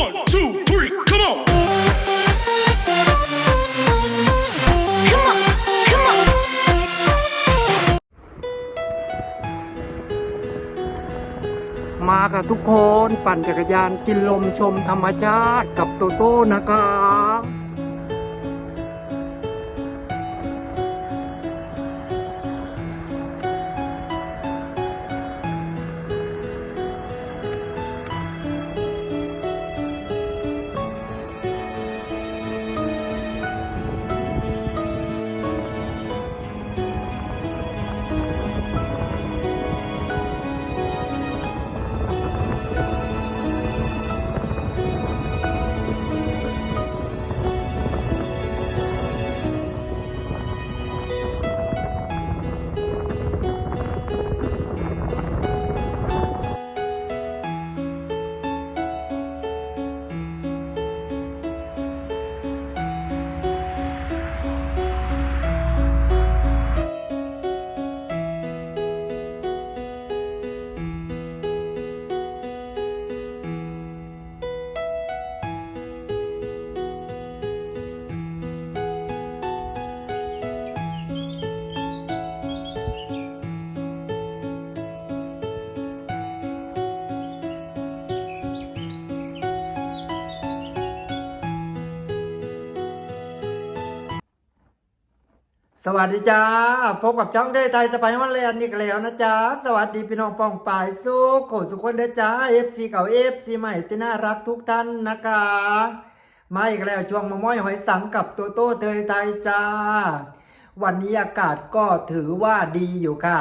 One, two, three, come on. Come on, come on. มากับทุกคนปั่นจักรยานกินลมชมธรรมชาติกับโตโต้นะคะส วัสดีจ้า พบกับช่องได้ไทยสไปายวันแลนด์อีกแล้วนะจ๊ะสวัสดีพี่น้องปองปายสุขโขสุขคนเด้จ้าเอฟซีเก่าเอฟซีใหม่ที่น่ารักทุกท่านนะคะ มาอีกแล้วช่วงมาม้อยหอยสังกับโตโต้เตยไทยจ้า วันนี้อากาศก็ถือว่าดีอยู่ค่ะ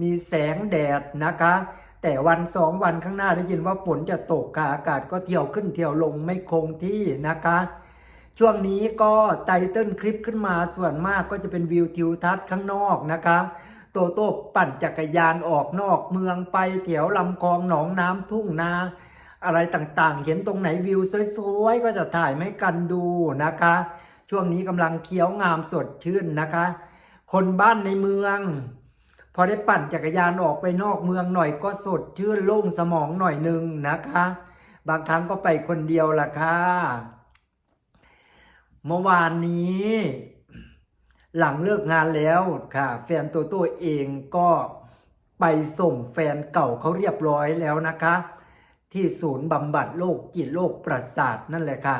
มีแสงแดดนะคะ แต่วันสองวันข้างหน้าได้ยินว่าฝนจะตกค่ะ อากาศก็เที่ยวขึ้นเที่ยวลงไม่คงที่นะคะ ช่วงนี้ก็ไตเติ้ลคลิปขึ้นมาส่วนมากก็จะเป็นวิวทิวทัศน์ข้างนอกนะคะโตโต้ปั่นจักรยานออกนอกเมืองไปแถวลำคลองหนองน้ำทุ่งนา อะไรต่างๆ เห็นตรงไหนวิวสวยๆ ก็จะถ่ายให้กันดูนะคะ ช่วงนี้กำลังเคี้ยวงามสดชื่นนะคะ คนบ้านในเมือง พอได้ปั่นจักรยานออกไปนอกเมืองหน่อยก็สดชื่นโล่งสมองหน่อยหนึงนะคะ บางครั้งก็ไปคนเดียวล่ะค่ะ เมื่อวานนี้ หลังเลิกงานแล้วค่ะ แฟนตัวตัวเองก็ไปส่งแฟนเก่าเขาเรียบร้อยแล้วนะคะ ที่ศูนย์บำบัดโรคจิตโรคประสาทนั่นแหละค่ะ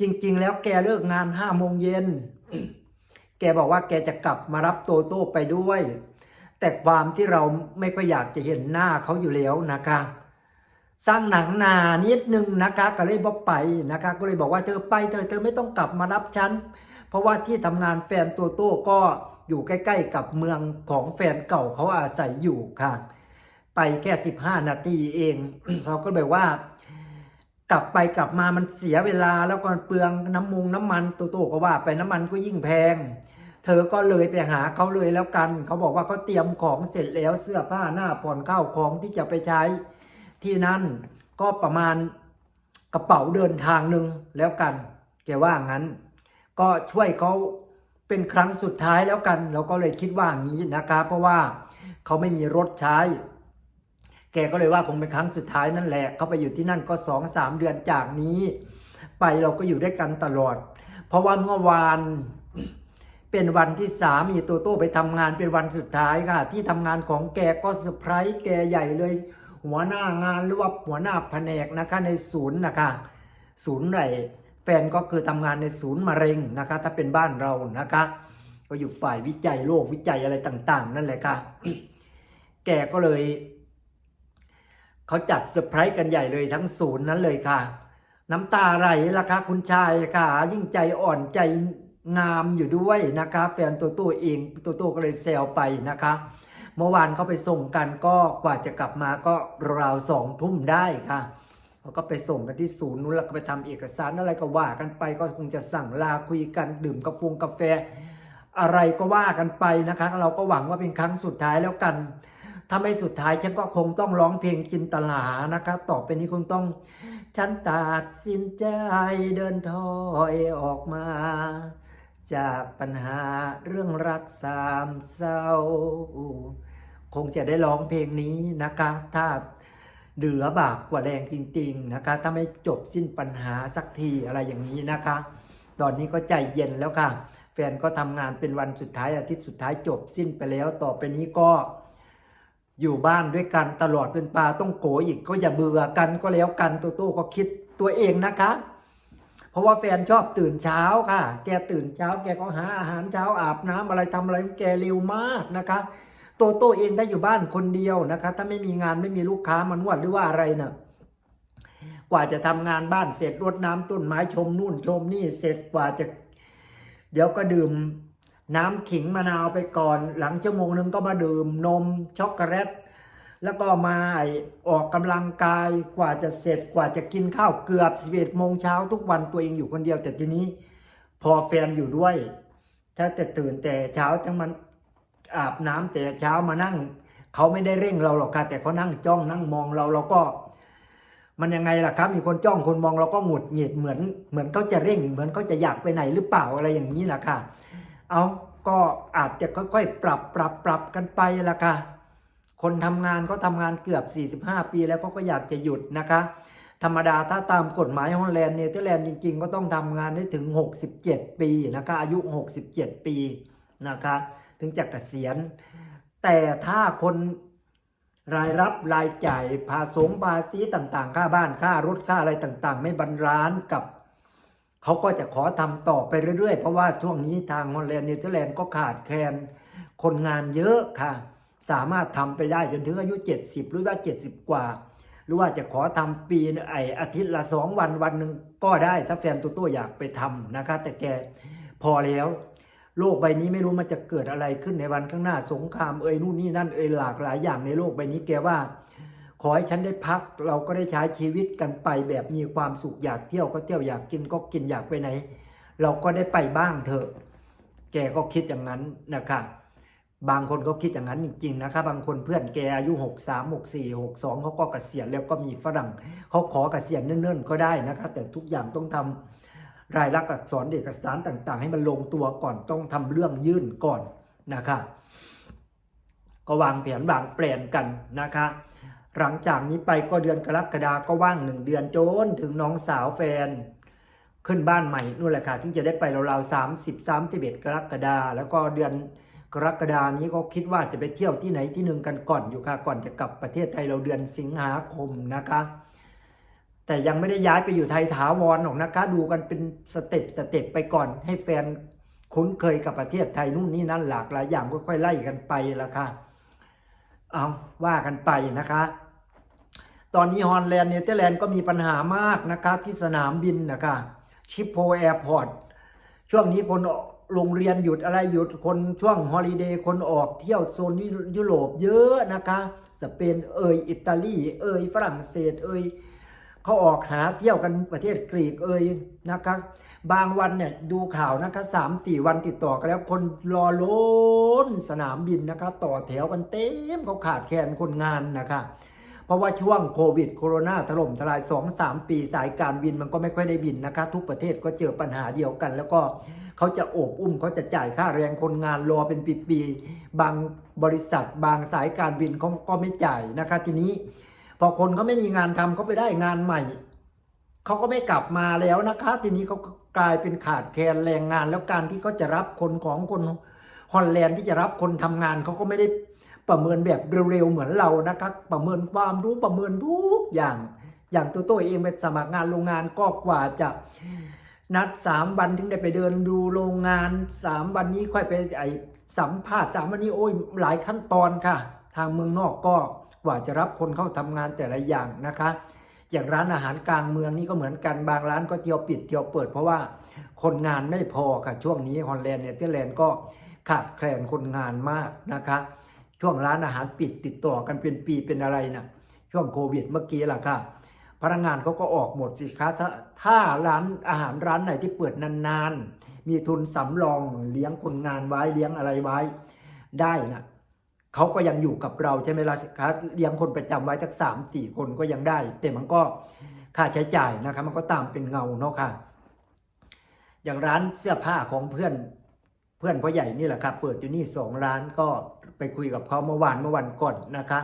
จริง ๆ แล้วแกเลิกงานห้าโมงเย็นแกบอกว่าแกจะกลับมารับโตโต้ไปด้วย แต่ความที่เราไม่ค่อยอยากจะเห็นหน้าเขาอยู่แล้วนะคะ สร้างหนังนานิดนึงนะคะก็เลยบอกไปนะคะ ก็เลยบอกว่าเธอไปเธอเธอไม่ต้องกลับมารับฉันเพราะว่าที่ทำงานแฟนตัวโต้ก็อยู่ใกล้ ๆ กับเมืองของแฟนเก่าเขาอาศัยอยู่ค่ะ ไปแค่สิบห้านาทีเองเขาก็แบบว่ากลับไปกลับมามันเสียเวลาแล้วก็เปลืองน้ำมุงน้ำมันตัวโตก็ว่าไปน้ำมันก็ยิ่งแพง เธอก็เลยไปหาเขาเลยแล้วกัน เขาบอกว่าเขาเตรียมของเสร็จแล้วเสื้อผ้าหน้าผ่อนข้าวของที่จะไปใช้ ที่นั่นก็ประมาณกระเป๋าเดินทางหนึ่งแล้วกัน แกว่างั้น ก็ช่วยเขาเป็นครั้งสุดท้ายแล้วกัน เราก็เลยคิดว่างี้นะคะ เพราะว่าเขาไม่มีรถใช้ แกก็เลยว่าคงเป็นครั้งสุดท้ายนั่นแหละเขาไปอยู่ที่นั่นก็สองสามเดือนจากนี้ ไปเราก็อยู่ด้วยกันตลอด เพราะว่าเมื่อวานเป็นวันที่สามีโตโต้ไปทำงานเป็นวันสุดท้ายค่ะ ที่ทำงานของแกก็เซอร์ไพรส์แกใหญ่เลย หัวหน้างานหรือว่าหัวหน้าแผนกนะคะในศูนย์นะคะศูนย์ไหนแฟนก็คือทำงานในศูนย์มะเร็งนะคะ ถ้าเป็นบ้านเรานะคะ ก็อยู่ฝ่ายวิจัยโรควิจัยอะไรต่าง ๆ นั่นแหละค่ะ แกก็เลยเขาจัดเซอร์ไพรส์กันใหญ่เลยทั้งศูนย์นั้นเลยค่ะ น้ำตาไหลละคะคุณชายค่ะ ยิ่งใจอ่อนใจงามอยู่ด้วยนะคะ แฟนตัวตัวเองตัวตัวก็เลยแซวไปนะคะ เมื่อวานเขาไปส่งกันก็กว่าจะกลับมาก็ราวสองทุ่มได้ค่ะเขาก็ไปส่งกันที่ศูนย์นู้นแล้วก็ไปทำเอกสารอะไรก็ว่ากันไป ก็คงจะสั่งลาคุยกันดื่มกาแฟกาแฟ อะไรก็ว่ากันไปนะคะ เราก็หวังว่าเป็นครั้งสุดท้ายแล้วกันถ้าไม่สุดท้ายฉันก็คงต้องร้องเพลงจินตลานะคะ ต่อไปนี้คงต้อง ฉันตัดสินใจเดินถอยออกมา จากปัญหาเรื่องรักสามเศร้า คงจะได้ร้องเพลงนี้นะคะ ถ้าเหลือบากกว่าแรงจริง ๆนะคะ ถ้าไม่จบสิ้นปัญหาสักทีอะไรอย่างนี้นะคะ ตอนนี้ก็ใจเย็นแล้วค่ะ แฟนก็ทำงานเป็นวันสุดท้ายอาทิตย์สุดท้ายจบสิ้นไปแล้ว ต่อไปนี้ก็อยู่บ้านด้วยกันตลอดเป็นปลาต้องโกอีกก็อย่าเบื่อกันก็แล้วกันตัวโต้ก็คิดตัวเองนะคะ เพราะว่าแฟนชอบตื่นเช้าค่ะ แกตื่นเช้า แกก็หาอาหารเช้าอาบน้ำอะไรทำอะไรแกเร็วมากนะคะ โตโต้เองได้อยู่บ้านคนเดียวนะคะ ถ้าไม่มีงานไม่มีลูกค้ามานวดหรือว่าอะไรเนะ่ะกว่าจะทำงานบ้านเสร็จรดน้ำต้นไม้ชมนู่นชมนี่เสร็จกว่าจะ เดี๋ยวก็ดื่มน้ำขิงมะนาวไปก่อน หลังชั่วโมงนึงก็มาดื่มนมช็อกโกแลต แล้วก็มาอออกกำลังกายกว่าจะเสร็จกว่าจะกินข้าวเกือบ11โมงเช้าทุกวันตัวเองอยู่คนเดียว แต่ทีนี้พอแฟนอยู่ด้วย ถ้าจะตื่นแต่เช้าทั้งมันอาบน้ำแต่เช้ามานั่ง เขาไม่ได้เร่งเราหรอกค่ะแต่เขานั่งจ้องนั่งมองเราเราก็ มันยังไงล่ะครับ มีคนจ้องคนมองเราก็หงุดหงิดเหมือน เหมือนเขาจะเร่ง เหมือนเขาจะอยากไปไหนหรือเปล่าอะไรอย่างนี้นะค่ะ เอาก็อาจจะค่อยๆปรับปรับปรับกันไปละค่ะ คนทำงานก็ทำงานเกือบ 45 ปีแล้วเขาก็อยากจะหยุดนะคะ ธรรมดาถ้าตามกฎหมายฮอลแลนด์เนเธอร์แลนด์จริง ๆ ก็ต้องทำงานได้ถึง 67 ปีนะคะอายุ 67 ปีนะคะถึงจะเกษียณ แต่ถ้าคนรายรับรายจ่ายภาษงภาษีต่างๆ ค่าบ้านค่ารถค่าอะไรต่างๆ ไม่บรรลานกับเขาก็จะขอทำต่อไปเรื่อยๆ เพราะว่าช่วงนี้ทางฮอลแลนด์เนเธอร์แลนด์ก็ขาดแคลนคนงานเยอะค่ะ สามารถทำไปได้จนถึงอายุ 70 หรือว่า 70 กว่า หรือว่าจะขอทำปีไออาทิตย์ละสองวันวันหนึ่งก็ได้ถ้าแฟนตัวตัวอยากไปทำนะคะ แต่แกพอแล้ว โลกใบนี้ไม่รู้มันจะเกิดอะไรขึ้นในวันข้างหน้าสงครามเอ่ยนู่นนี่นั่นเอ่ยหลากหลายอย่างในโลกใบนี้แกว่า ขอให้ฉันได้พักเราก็ได้ใช้ชีวิตกันไปแบบมีความสุขอยากเที่ยวก็เที่ยวอยากกินก็กินอยากไปไหน เราก็ได้ไปบ้างเถอะ แกก็คิดอย่างนั้นนะคะ บางคนก็คิดอย่างนั้นจริงๆนะคะบบางคนเพื่อนแกอายุ 6 3 6 4 6 2เขาก็เกษียณแล้วก็มีฝรั่งเขาขอเกษียณเนิ่นๆ ก็ได้นะคะแต่ทุกอย่างต้องทำรายลักษณ์อักษรเอกสารต่างๆ ให้มันลงตัวก่อนต้องทำเรื่องยื่นก่อนนะคะก็วางแผนวางแปลนกันนะคะหลังจากนี้ไปก็เดือนกรกฎาก็ว่างหนึ่งเดือนจนถึงน้องสาวแฟน ขึ้นบ้านใหม่นู่นแหละค่ะถึงจะได้ไปราวๆสามสิบสามสิบเอ็ดกรกฎาแล้วก็เดือน กรกฎานี้ก็คิดว่าจะไปเที่ยวที่ไหนที่หนึ่งกันก่อนอยู่ค่ะ ก่อนจะกลับประเทศไทยเราเดือนสิงหาคมนะคะ แต่ยังไม่ได้ย้ายไปอยู่ไทยถาวรหรอกนะคะ ดูกันเป็นสเต็ปสเต็ปไปก่อน ให้แฟนคุ้นเคยกับประเทศไทยนู่นนี่นั่นหลากหลายอย่างค่อยๆไล่กันไปละค่ะ เอาว่ากันไปนะคะ ตอนนี้ฮอลแลนด์เนเธอร์แลนด์ก็มีปัญหามากนะคะ ที่สนามบินนะคะ ชิปโพแอร์พอร์ตช่วงนี้คน โรงเรียนหยุดอะไรหยุดคนช่วงฮอลิเดย์คนออกเที่ยวโซนยุโรปเยอะนะคะ สเปนเอยอิตาลีเอยฝรั่งเศสเอยเขาออกหาเที่ยวกันประเทศกรีกเอยนะคะบางวันเนี่ยดูข่าวนะคะสามสี่วันติดต่อกันแล้วคนรอล้นสนามบินนะคะ ต่อแถวกันเต็มเขาขาดแคลนคนงานนะคะ เพราะว่าช่วงโควิดโคโรนาถล่มทลาย 2-3 ปีสายการบินมันก็ไม่ค่อยได้บินนะคะ ทุกประเทศก็เจอปัญหาเดียวกัน แล้วก็เขาจะโอบอุ้มเขาจะจ่ายค่าแรงคนงานรอเป็นปีๆบางบริษัท บางสายการบินเขาก็ไม่จ่ายนะคะ ทีนี้ พอคนเขาไม่มีงานทำเขาไปได้งานใหม่เขาก็ไม่กลับมาแล้วนะคะ ทีนี้เขาก็กลายเป็นขาดแคลนแรงงาน แล้วการที่เขาจะรับคนของคนฮอลแลนด์ที่จะรับคนทำงานเขาก็ไม่ได้ ประเมินแบบเร็วๆเหมือนเรานะคะประเมินความรู้ประเมินทุกอย่าง อย่างตัวตัวเองไปสมัครงานโรงงานก็กว่าจะนัดสามวันถึงได้ไปเดินดูโรงงานสามวันนี้ค่อยไปไอสัมภาษณ์สามวันนี้โอ้ยหลายขั้นตอนค่ะ ทางเมืองนอกก็กว่าจะรับคนเข้าทำงานแต่ละอย่างนะคะ อย่างร้านอาหารกลางเมืองนี่ก็เหมือนกันบางร้านก็เที่ยวปิดเที่ยวเปิดเพราะว่าคนงานไม่พอค่ะช่วงนี้ฮอลแลนด์เนี่ยเทอร์แลนด์ก็ขาดแคลนคนงานมากนะคะ ช่วงร้านอาหารปิดติดต่อกันเป็นปีเป็นอะไรนะช่วงโควิดเมื่อกี้ล่ะค่ะ พนักงานเขาก็ออกหมดสิคะถ้าร้านอาหารร้านไหนที่เปิดนานๆ มีทุนสำรองเลี้ยงคนงานไว้เลี้ยงอะไรไว้ ได้นะเขาก็ยังอยู่กับเราใช่ไหมล่ะคะเลี้ยงคนประจำไว้สักสามสี่คนก็ยังได้ แต่มันก็ค่าใช้จ่ายนะครับมันก็ตามเป็นเงาเนาะค่ะ อย่างร้านเสื้อผ้าของเพื่อน เพื่อนพ่อใหญ่นี่แหละครับเปิดอยู่นี่สองร้านก็ ไปคุยกับเขาเมื่อวานเมื่อวันก่อนนะคะ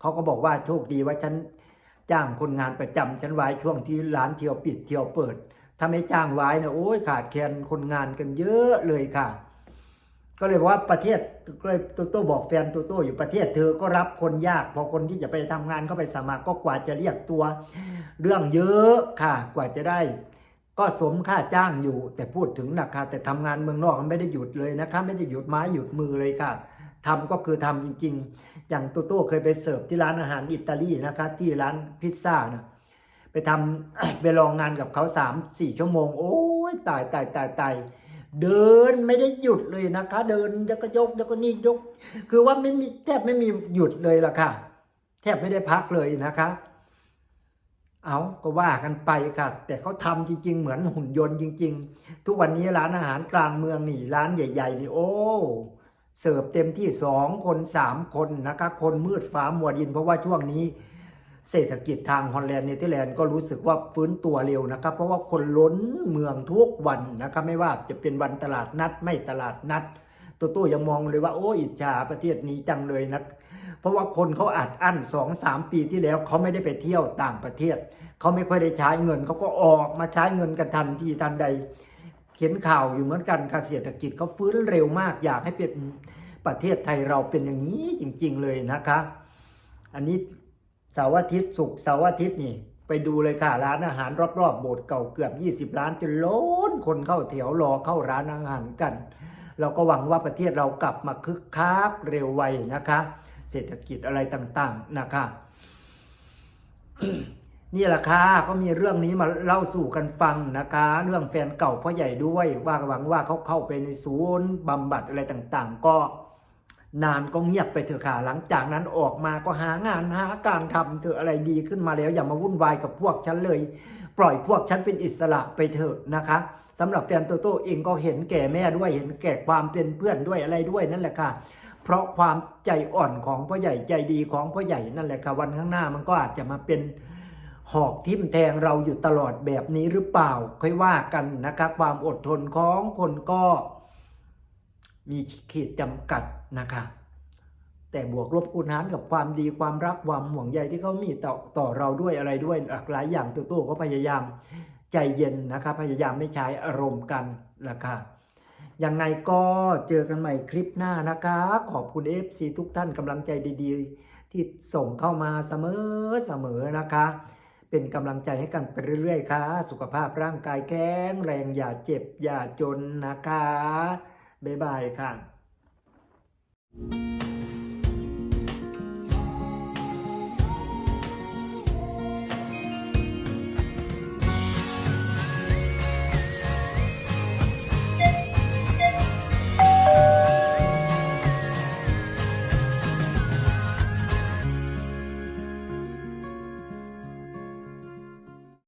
เขาก็บอกว่าโชคดีว่าฉันจ้างคนงานประจำฉันไว้ช่วงที่ร้านเที่ยวปิดเที่ยวเปิด ถ้าไม่จ้างไว้นะโอ้ยขาดแคลนคนงานกันเยอะเลยค่ะ ก็เลยบอกว่าประเทศก็เลยโตโต้บอกแฟนโตโต้อยู่ประเทศเธอก็รับคนยาก พอคนที่จะไปทำงานเข้าไปสมัครก็กว่าจะเรียกตัว เรื่องเยอะค่ะ กว่าจะได้ ก็สมค่าจ้างอยู่ แต่พูดถึงนะคะแต่ทำงานเมืองนอกมันไม่ได้หยุดเลยนะคะ ไม่ได้หยุดไม้หยุดมือเลยค่ะ ทำก็คือทำจริง ๆ อย่างโตโต้เคยไปเสิร์ฟที่ร้านอาหารอิตาลีนะคะที่ร้านพิซซ่านะไปทำไปลองงานกับเขาสามสี่ชั่วโมง โอ้ยตายตายตายตายเดินไม่ได้หยุดเลยนะคะ เดินแล้วก็ยกแล้วก็นี่ยก คือว่าไม่มีแทบไม่มีหยุดเลยล่ะค่ะ แทบไม่ได้พักเลยนะคะ เอาก็ว่ากันไปค่ะ แต่เขาทำจริง ๆ เหมือนหุ่นยนต์จริง ๆ ทุกวันนี้ร้านอาหารกลางเมืองนี่ร้านใหญ่ ๆ นี่โอ้ เสิร์ฟเต็มที่สองคนสามคนนะคะคนมืดฟ้ามัวดิน เพราะว่าช่วงนี้เศรษฐกิจทางฮอลแลนด์เนเธอร์แลนด์ก็รู้สึกว่าฟื้นตัวเร็วนะครับ เพราะว่าคนล้นเมืองทุกวันนะครับ ไม่ว่าจะเป็นวันตลาดนัด ไม่ตลาดนัดตัวตู้ยังมองเลยว่าโอ้อิจฉาประเทศนี้จังเลยนะเพราะว่าคนเขาอัดอั้นสองสามปีที่แล้วเขาไม่ได้ไปเที่ยวต่างประเทศเขาไม่ค่อยได้ใช้เงินเขาก็ออกมาใช้เงินกันทันทีทันใด เห็นข่าวอยู่เหมือนกันค่ะเศรษฐกิจเขาฟื้นเร็วมาก อยากให้เป็นประเทศไทยเราเป็นอย่างนี้จริง ๆ เลยนะคะ อันนี้เสาร์อาทิตย์ศุกร์เสาร์อาทิตย์นี่ ไปดูเลยค่ะร้านอาหารรอบๆโบสถ์เก่าเกือบ 20 ร้านจนล้นคนเข้าแถวรอเข้าร้านอาหารกัน เราก็หวังว่าประเทศเรากลับมาคึกคักเร็วไวนะคะ เศรษฐกิจอะไรต่างๆนะคะ นี่แหละค่ะก็มีเรื่องนี้มาเล่าสู่กันฟังนะคะ เรื่องแฟนเก่าพ่อใหญ่ด้วยว่าหวังว่าเขาเข้าไปในศูนย์บำบัดอะไรต่างๆ ก็นานก็เงียบไปเถอะค่ะหลังจากนั้นออกมาก็หางานหาการทำเถอะอะไรดีขึ้นมาแล้วอย่ามาวุ่นวายกับพวกฉันเลย ปล่อยพวกฉันเป็นอิสระไปเถอะนะคะสำหรับแฟนโตโต้เองก็เห็นแก่แม่ด้วยเห็นแก่ความเป็นเพื่อนด้วยอะไรด้วยนั่นแหละค่ะ เพราะความใจอ่อนของพ่อใหญ่ใจดีของพ่อใหญ่นั่นแหละค่ะวันข้างหน้ามันก็อาจจะมาเป็น หอกทิ่มแทงเราอยู่ตลอดแบบนี้หรือเปล่า ค่อยว่ากันนะคะความอดทนของคนก็ มีขีดจำกัดนะคะ แต่บวกลบคูณหารกับความดีความรักความห่วงใยที่เขามีต่อต่อเราด้วยอะไรด้วยหลากหลายอย่างตัวโต้ก็พยายามใจเย็นนะคะพยายามไม่ใช้อารมณ์กันนะคะยังไงก็เจอกันใหม่คลิปหน้านะคะ ขอบคุณ FC ทุกท่านกำลังใจดีๆ ที่ส่งเข้ามาเสมอเสมอนะคะ เป็นกำลังใจให้กันไปเรื่อยๆค่ะ สุขภาพร่างกายแข็งแรงอย่าเจ็บอย่าจนนะคะ บ๊ายบายค่ะ